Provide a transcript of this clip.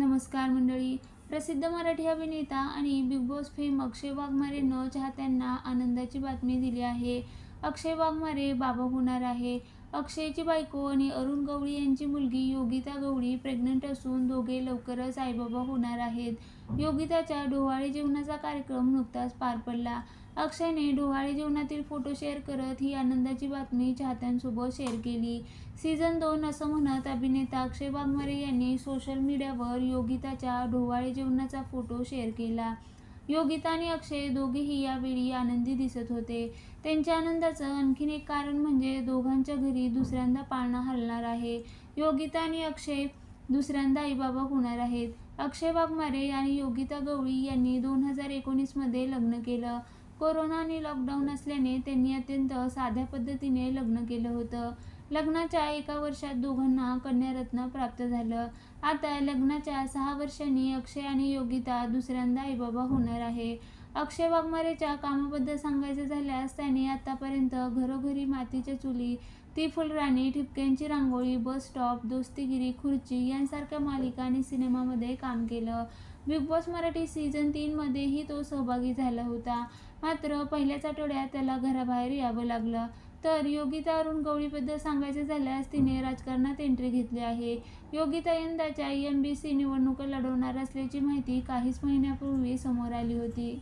नमस्कार मंडळी. प्रसिद्ध मराठी अभिनेता आणि बिग बॉस फेम अक्षय वाघमारेनं चाहत्यांना आनंदाची बातमी दिली आहे. अक्षय वाघमारे बाबा होणार आहे. अक्षयची बायको आणि अरुण गवळी यांची मुलगी योगिता गवळी प्रेग्नंट असून दोघे लवकरच आईबाबा होणार आहेत. योगिताच्या डोहाळे जेवणाचा कार्यक्रम नुकताच पार पडला. अक्षयने डोहाळे जेवणातील फोटो शेअर करत ही आनंदाची बातमी चाहत्यांसोबत शेअर केली. सीझन दोन असं म्हणत अभिनेता अक्षय वाघमारे यांनी सोशल मीडियावर योगिताच्या डोहाळे जेवणाचा फोटो शेअर केला. योगिता आणि अक्षय दोघेही यावेळी आनंदी दिसत होते. त्यांच्या आनंदाचं आणखीन एक कारण म्हणजे दोघांच्या घरी दुसऱ्यांदा पाळणा हलणार आहे. योगिता आणि अक्षय दुसऱ्यांदा आईबाबा होणार आहेत. अक्षय वाघमारे आणि योगिता गवळी यांनी दोन हजार एकोणीसमध्ये लग्न केलं. कोरोना आणि लॉकडाऊन असल्याने त्यांनी अत्यंत साध्या पद्धतीने लग्न केलं होतं. लग्नाच्या एका वर्षात दोघांना कन्यारत्न प्राप्त झालं. आता लग्नाच्या सहा वर्षांनी अक्षय आणि योगिता दुसऱ्यांदा आईबाबा होणार आहे. अक्षय वाघमारेच्या कामाबद्दल सांगायचं झाल्यास त्याने आतापर्यंत घरोघरी मातीच्या चुली ती फुलराणी ठिपक्यांची रांगोळी बस स्टॉप दोस्तीगिरी खुर्ची यांसारख्या मालिका आणि सिनेमामध्ये काम केलं. बिग बॉस मराठी सीझन तीनमध्येही तो सहभागी झाला होता. मात्र पहिल्याच आठवड्यात त्याला घराबाहेर यावं लागलं. तर योगिता अरुण गवळीबद्दल सांगायचं झाल्यास तिने राजकारणात एंट्री घेतली आहे. योगिता यंदाच्या एम बी सी निवडणुका लढवणार असल्याची माहिती काहीच महिन्यापूर्वी समोर आली होती.